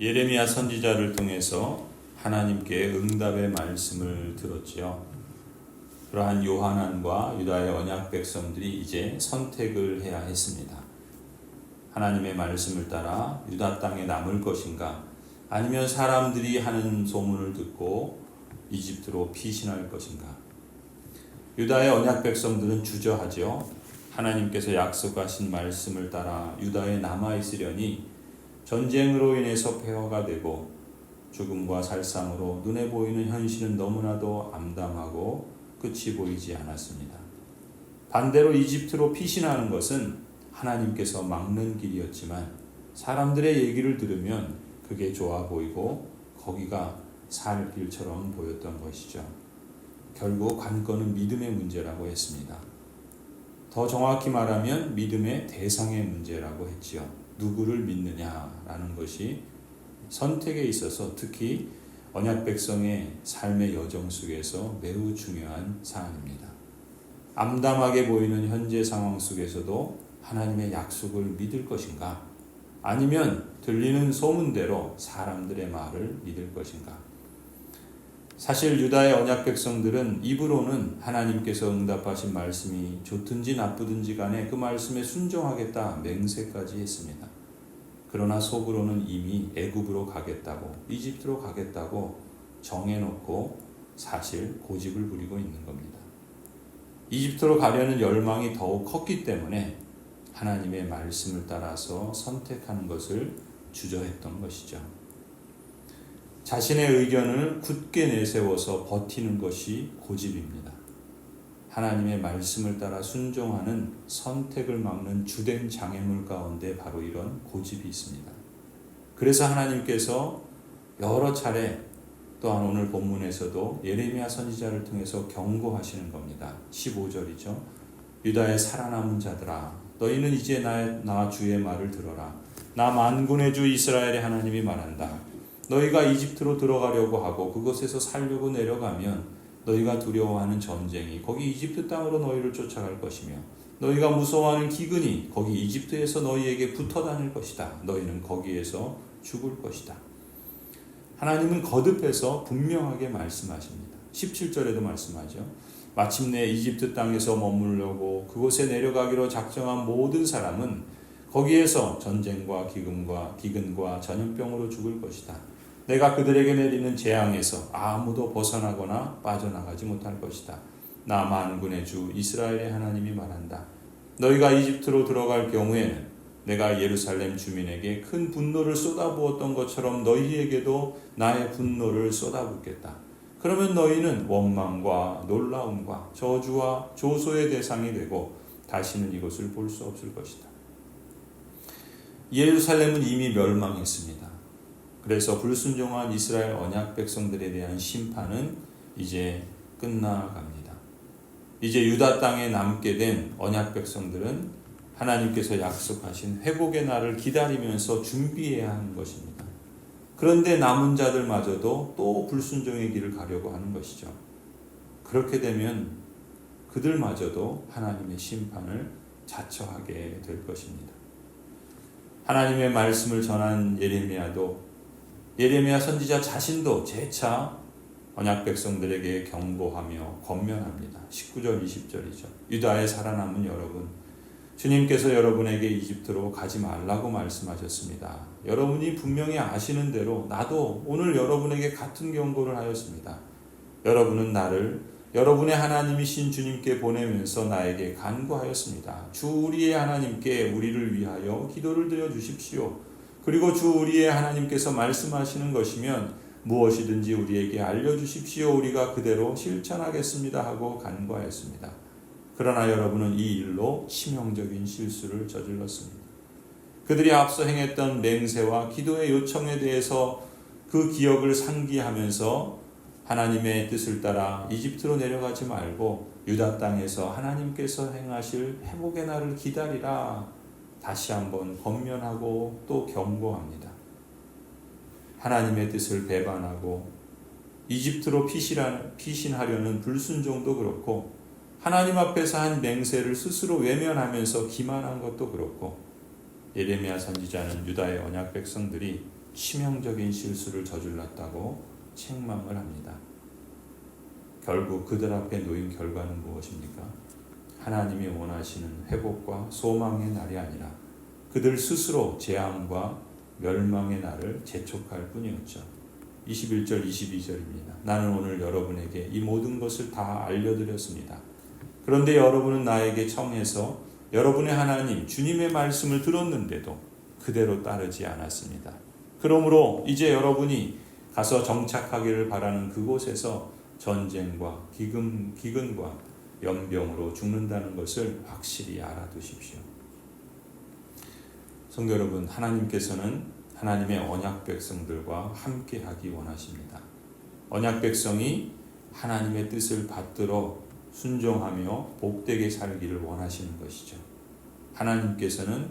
예레미야 선지자를 통해서 하나님께 응답의 말씀을 들었지요. 그러한 요한안과 유다의 언약 백성들이 이제 선택을 해야 했습니다. 하나님의 말씀을 따라 유다 땅에 남을 것인가 아니면 사람들이 하는 소문을 듣고 이집트로 피신할 것인가 유다의 언약 백성들은 주저하죠. 하나님께서 약속하신 말씀을 따라 유다에 남아 있으려니 전쟁으로 인해서 폐허가 되고 죽음과 살상으로 눈에 보이는 현실은 너무나도 암담하고 끝이 보이지 않았습니다. 반대로 이집트로 피신하는 것은 하나님께서 막는 길이었지만 사람들의 얘기를 들으면 그게 좋아 보이고 거기가 살 길처럼 보였던 것이죠. 결국 관건은 믿음의 문제라고 했습니다. 더 정확히 말하면 믿음의 대상의 문제라고 했지요. 누구를 믿느냐라는 것이 선택에 있어서 특히 언약 백성의 삶의 여정 속에서 매우 중요한 사안입니다. 암담하게 보이는 현재 상황 속에서도 하나님의 약속을 믿을 것인가? 아니면 들리는 소문대로 사람들의 말을 믿을 것인가? 사실 유다의 언약 백성들은 입으로는 하나님께서 응답하신 말씀이 좋든지 나쁘든지 간에 그 말씀에 순종하겠다 맹세까지 했습니다. 그러나 속으로는 이미 애굽으로 가겠다고 이집트로 가겠다고 정해놓고 사실 고집을 부리고 있는 겁니다. 이집트로 가려는 열망이 더욱 컸기 때문에 하나님의 말씀을 따라서 선택하는 것을 주저했던 것이죠. 자신의 의견을 굳게 내세워서 버티는 것이 고집입니다. 하나님의 말씀을 따라 순종하는 선택을 막는 주된 장애물 가운데 바로 이런 고집이 있습니다. 그래서 하나님께서 여러 차례 또한 오늘 본문에서도 예레미야 선지자를 통해서 경고하시는 겁니다. 15절이죠. 유다의 살아남은 자들아 너희는 이제 나, 나 주의 말을 들어라. 나 만군의 주 이스라엘의 하나님이 말한다. 너희가 이집트로 들어가려고 하고 그곳에서 살려고 내려가면 너희가 두려워하는 전쟁이 거기 이집트 땅으로 너희를 쫓아갈 것이며 너희가 무서워하는 기근이 거기 이집트에서 너희에게 붙어 다닐 것이다. 너희는 거기에서 죽을 것이다. 하나님은 거듭해서 분명하게 말씀하십니다. 17절에도 말씀하죠. 마침내 이집트 땅에서 머물려고 그곳에 내려가기로 작정한 모든 사람은 거기에서 전쟁과 기근과 기근과 전염병으로 죽을 것이다. 내가 그들에게 내리는 재앙에서 아무도 벗어나거나 빠져나가지 못할 것이다. 나 만군의 주 이스라엘의 하나님이 말한다. 너희가 이집트로 들어갈 경우에는 내가 예루살렘 주민에게 큰 분노를 쏟아부었던 것처럼 너희에게도 나의 분노를 쏟아붓겠다. 그러면 너희는 원망과 놀라움과 저주와 조소의 대상이 되고 다시는 이것을 볼 수 없을 것이다. 예루살렘은 이미 멸망했습니다. 그래서 불순종한 이스라엘 언약 백성들에 대한 심판은 이제 끝나갑니다. 이제 유다 땅에 남게 된 언약 백성들은 하나님께서 약속하신 회복의 날을 기다리면서 준비해야 하는 것입니다. 그런데 남은 자들마저도 또 불순종의 길을 가려고 하는 것이죠. 그렇게 되면 그들마저도 하나님의 심판을 자처하게 될 것입니다. 하나님의 말씀을 전한 예레미야도 예레미야 선지자 자신도 재차 언약 백성들에게 경고하며 권면합니다. 19절 20절이죠. 유다에 살아남은 여러분 주님께서 여러분에게 이집트로 가지 말라고 말씀하셨습니다. 여러분이 분명히 아시는 대로 나도 오늘 여러분에게 같은 경고를 하였습니다. 여러분은 나를 여러분의 하나님이신 주님께 보내면서 나에게 간구하였습니다. 주 우리의 하나님께 우리를 위하여 기도를 드려 주십시오. 그리고 주 우리의 하나님께서 말씀하시는 것이면 무엇이든지 우리에게 알려주십시오. 우리가 그대로 실천하겠습니다. 하고 간구하였습니다. 그러나 여러분은 이 일로 치명적인 실수를 저질렀습니다. 그들이 앞서 행했던 맹세와 기도의 요청에 대해서 그 기억을 상기하면서 하나님의 뜻을 따라 이집트로 내려가지 말고 유다 땅에서 하나님께서 행하실 회복의 날을 기다리라 다시 한번 권면하고 또 경고합니다. 하나님의 뜻을 배반하고 이집트로 피신하려는 불순종도 그렇고 하나님 앞에서 한 맹세를 스스로 외면하면서 기만한 것도 그렇고 예레미야 선지자는 유다의 언약 백성들이 치명적인 실수를 저질렀다고 책망을 합니다. 결국 그들 앞에 놓인 결과는 무엇입니까? 하나님이 원하시는 회복과 소망의 날이 아니라 그들 스스로 재앙과 멸망의 날을 재촉할 뿐이었죠. 21절 22절입니다. 나는 오늘 여러분에게 이 모든 것을 다 알려드렸습니다. 그런데 여러분은 나에게 청해서 여러분의 하나님 주님의 말씀을 들었는데도 그대로 따르지 않았습니다. 그러므로 이제 여러분이 가서 정착하기를 바라는 그곳에서 전쟁과 기근, 기근과 연병으로 죽는다는 것을 확실히 알아두십시오. 성도 여러분, 하나님께서는 하나님의 언약 백성들과 함께 하기 원하십니다. 언약 백성이 하나님의 뜻을 받들어 순종하며 복되게 살기를 원하시는 것이죠. 하나님께서는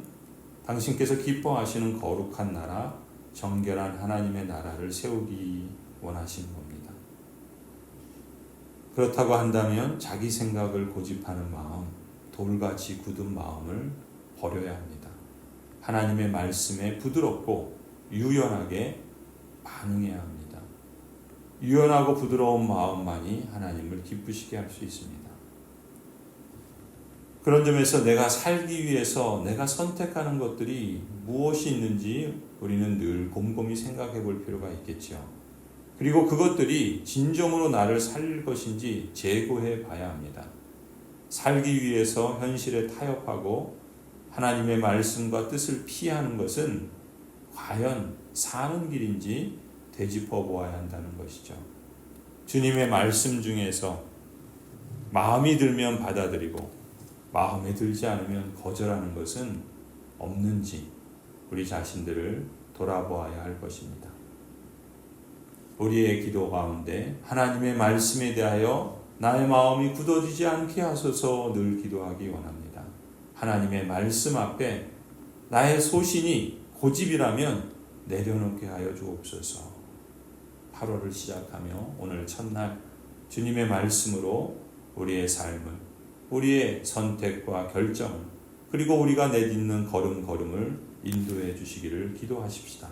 당신께서 기뻐하시는 거룩한 나라, 정결한 하나님의 나라를 세우기 원하시는. 그렇다고 한다면 자기 생각을 고집하는 마음, 돌같이 굳은 마음을 버려야 합니다. 하나님의 말씀에 부드럽고 유연하게 반응해야 합니다. 유연하고 부드러운 마음만이 하나님을 기쁘시게 할 수 있습니다. 그런 점에서 내가 살기 위해서 내가 선택하는 것들이 무엇이 있는지 우리는 늘 곰곰이 생각해 볼 필요가 있겠죠. 그리고 그것들이 진정으로 나를 살릴 것인지 재고해 봐야 합니다. 살기 위해서 현실에 타협하고 하나님의 말씀과 뜻을 피하는 것은 과연 사는 길인지 되짚어 보아야 한다는 것이죠. 주님의 말씀 중에서 마음이 들면 받아들이고 마음에 들지 않으면 거절하는 것은 없는지 우리 자신들을 돌아보아야 할 것입니다. 우리의 기도 가운데 하나님의 말씀에 대하여 나의 마음이 굳어지지 않게 하소서 늘 기도하기 원합니다. 하나님의 말씀 앞에 나의 소신이 고집이라면 내려놓게 하여 주옵소서. 8월을 시작하며 오늘 첫날 주님의 말씀으로 우리의 삶을, 우리의 선택과 결정을, 그리고 우리가 내딛는 걸음걸음을 인도해 주시기를 기도하십시다.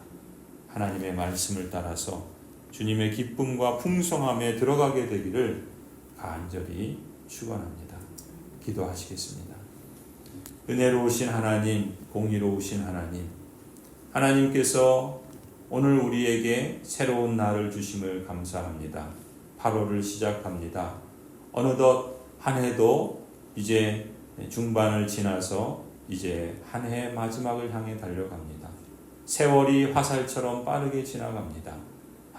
하나님의 말씀을 따라서 주님의 기쁨과 풍성함에 들어가게 되기를 간절히 축원합니다. 기도하시겠습니다. 은혜로우신 하나님, 공의로우신 하나님, 하나님께서 오늘 우리에게 새로운 날을 주심을 감사합니다. 8월을 시작합니다. 어느덧 한 해도 이제 중반을 지나서 이제 한 해 마지막을 향해 달려갑니다. 세월이 화살처럼 빠르게 지나갑니다.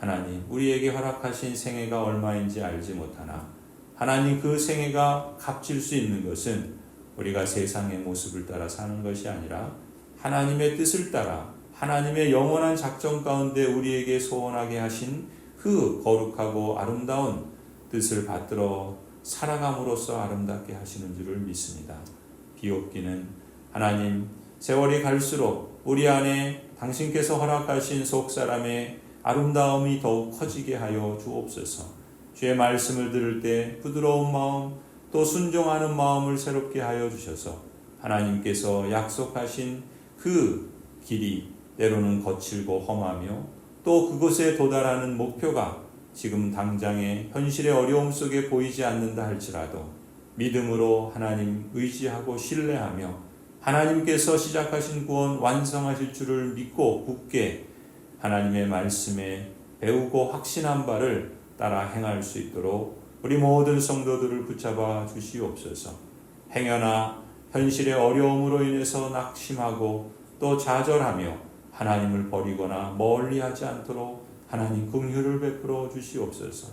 하나님, 우리에게 허락하신 생애가 얼마인지 알지 못하나, 하나님 그 생애가 값질 수 있는 것은 우리가 세상의 모습을 따라 사는 것이 아니라 하나님의 뜻을 따라 하나님의 영원한 작전 가운데 우리에게 소원하게 하신 그 거룩하고 아름다운 뜻을 받들어 살아감으로써 아름답게 하시는 줄을 믿습니다. 비옵기는 하나님 세월이 갈수록 우리 안에 당신께서 허락하신 속 사람의 아름다움이 더욱 커지게 하여 주옵소서. 주의 말씀을 들을 때 부드러운 마음 또 순종하는 마음을 새롭게 하여 주셔서 하나님께서 약속하신 그 길이 때로는 거칠고 험하며 또 그곳에 도달하는 목표가 지금 당장의 현실의 어려움 속에 보이지 않는다 할지라도 믿음으로 하나님 의지하고 신뢰하며 하나님께서 시작하신 구원 완성하실 줄을 믿고 굳게 하나님의 말씀에 배우고 확신한 바를 따라 행할 수 있도록 우리 모든 성도들을 붙잡아 주시옵소서. 행여나 현실의 어려움으로 인해서 낙심하고 또 좌절하며 하나님을 버리거나 멀리하지 않도록 하나님 긍휼을 베풀어 주시옵소서.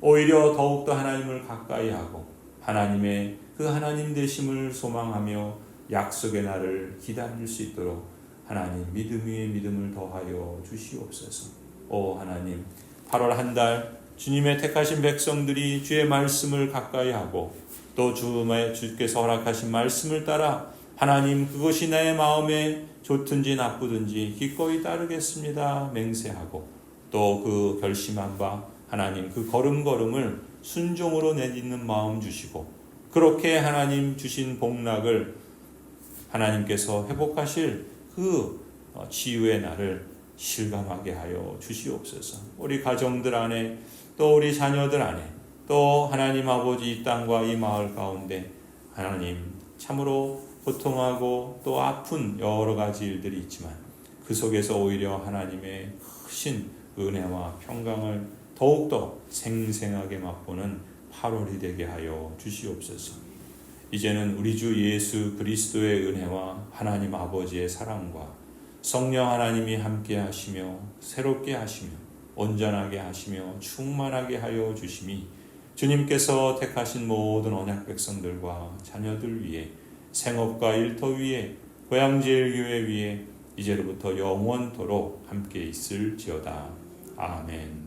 오히려 더욱더 하나님을 가까이 하고 하나님의 그 하나님 되심을 소망하며 약속의 날을 기다릴 수 있도록 하나님 믿음 위에 믿음을 더하여 주시옵소서. 오 하나님 8월 한 달 주님의 택하신 백성들이 주의 말씀을 가까이 하고 또 주의 주께서 허락하신 말씀을 따라 하나님 그것이 나의 마음에 좋든지 나쁘든지 기꺼이 따르겠습니다 맹세하고 또 그 결심한 바 하나님 그 걸음걸음을 순종으로 내딛는 마음 주시고 그렇게 하나님 주신 복락을 하나님께서 회복하실 그 치유의 날을 실감하게 하여 주시옵소서. 우리 가정들 안에 또 우리 자녀들 안에 또 하나님 아버지 이 땅과 이 마을 가운데 하나님 참으로 고통하고 또 아픈 여러 가지 일들이 있지만 그 속에서 오히려 하나님의 크신 은혜와 평강을 더욱더 생생하게 맛보는 8월이 되게 하여 주시옵소서. 이제는 우리 주 예수 그리스도의 은혜와 하나님 아버지의 사랑과 성령 하나님이 함께 하시며 새롭게 하시며 온전하게 하시며 충만하게 하여 주심이 주님께서 택하신 모든 언약 백성들과 자녀들 위에 생업과 일터 위에 고향제일교회 위에 이제로부터 영원토록 함께 있을지어다. 아멘.